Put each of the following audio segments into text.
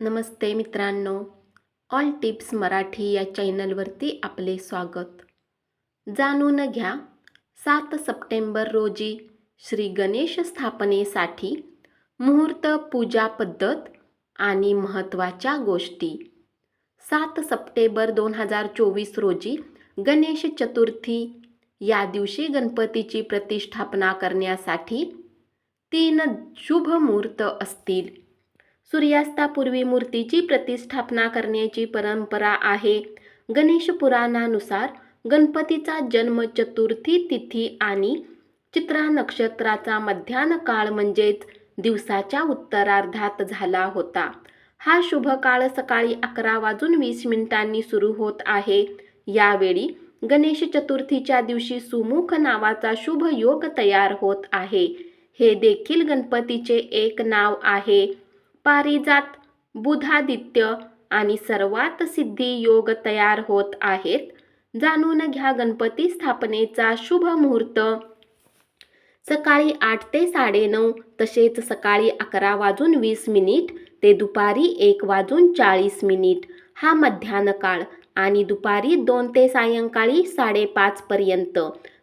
नमस्ते मित्रांनो. All tips Marathi या चॅनलवरती आपले स्वागत. जाणून घ्या सात सप्टेंबर रोजी श्री गणेश स्थापनेसाठी मुहूर्त पूजा पद्धत आणि महत्त्वाच्या गोष्टी. सात सप्टेंबर दोन हजार चोवीस रोजी गणेश चतुर्थी या दिवशी गणपतीची प्रतिष्ठापना करण्यासाठी तीन शुभ मुहूर्त असतील. सूर्यास्तापूर्वी मूर्तीची प्रतिष्ठापना करण्याची परंपरा आहे. गणेश पुराणानुसार गणपतीचा जन्म चतुर्थी तिथी आणि चित्रा नक्षत्राचा मध्यान काळ म्हणजेच दिवसाच्या उत्तरार्धात झाला होता. हा शुभ काळ सकाळी अकरा वाजून वीस मिनिटांनी सुरू होत आहे. यावेळी गणेश चतुर्थीच्या दिवशी सुमुख नावाचा शुभ योग तयार होत आहे. हे देखील गणपतीचे एक नाव आहे. पारिजात बुधादित्य आणि सर्वात सिद्धी योग तयार होत आहेत. जाणून घ्या गणपती स्थापनेचा शुभ मुहूर्त. सकाळी आठ ते साडेनऊ तसेच सकाळी अकरा वाजून वीस मिनिट ते दुपारी एक वाजून चाळीस मिनिट हा मध्यान्ह काळ आणि दुपारी दोन ते सायंकाळी साडेपाचपर्यंत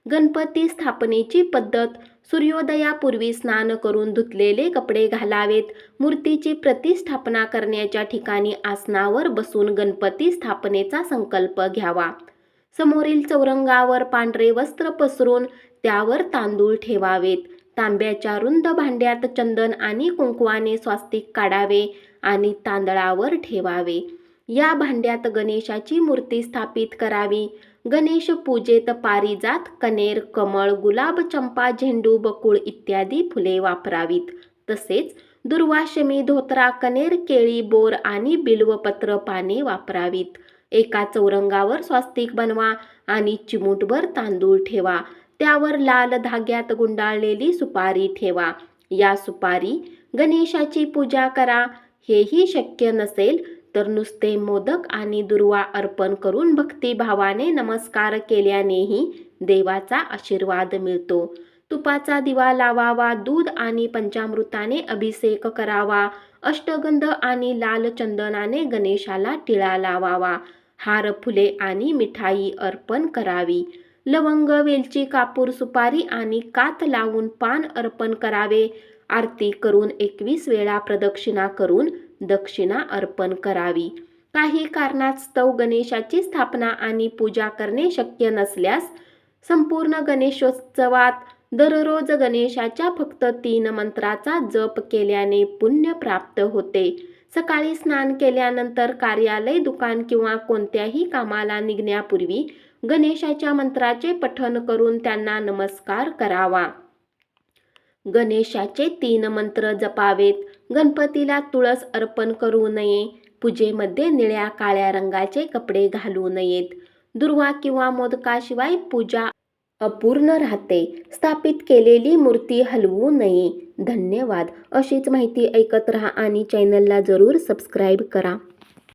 गणपती स्थापनेची पद्धत सूर्योदयापूर्वी स्नान करून धुतलेले कपडे घालावेत. मूर्तीची प्रतिष्ठापना करण्याच्या ठिकाणी आसनावर बसून गणपती स्थापनेचा संकल्प घ्यावा. समोरील चौरंगावर पांढरे वस्त्र पसरून त्यावर तांदूळ ठेवावेत. तांब्याच्या रुंद भांड्यात चंदन आणि कुंकवाने स्वास्तिक काढावे आणि तांदळावर ठेवावे. या भांड्यात गणेशाची मूर्ती स्थापित करावी. गणेश पूजेत पारिजात कनेर कमळ गुलाब चंपा झेंडू बकुळ इत्यादी फुले वापरावीत. तसेच दुर्वाशमी धोत्रा कनेर केळी बोर आणि बिल्वपत्र पाने वापरावीत. एका चौरंगावर स्वास्तिक बनवा आणि चिमूटभर तांदूळ ठेवा. त्यावर लाल धाग्यात गुंडाळलेली सुपारी ठेवा. या सुपारी गणेशाची पूजा करा. हेही शक्य नसेल तर नुसते मोदक आणि दुर्वा अर्पण करून भक्तिभावाने नमस्कार केल्यानेही देवाचा आशीर्वाद मिळतो. तुपाचा दिवा लावावा दूध आणि पंचामृताने अभिषेक करावा अष्टगंध आणि लाल चंदनाने गणेशाला टिळा लावावा हार फुले आणि मिठाई अर्पण करावी. लवंग वेलची कापूर सुपारी आणि कात लावून पान अर्पण करावे. आरती करून एकवीस वेळा प्रदक्षिणा करून दक्षिणा अर्पण करावी. काही कारणास्तव गणेशाची स्थापना आणि पूजा करणे शक्य नसल्यास संपूर्ण गणेशोत्सवात दररोज गणेशाच्या फक्त तीन मंत्राचा जप केल्याने पुण्य प्राप्त होते. सकाळी स्नान केल्यानंतर कार्यालय दुकान किंवा कोणत्याही कामाला निघण्यापूर्वी गणेशाच्या मंत्राचे पठण करून त्यांना नमस्कार करावा. गणेशाचे तीन मंत्र जपावेत. गणपतीला तुळस अर्पण करू नये. पूजेमध्ये निळ्या काळ्या रंगाचे कपडे घालू नयेत. दुर्वा किंवा मोदकाशिवाय पूजा अपूर्ण राहते. स्थापित केलेली मूर्ती हलवू नये. धन्यवाद. अशीच माहिती ऐकत राहा आणि चॅनलला जरूर सबस्क्राईब करा.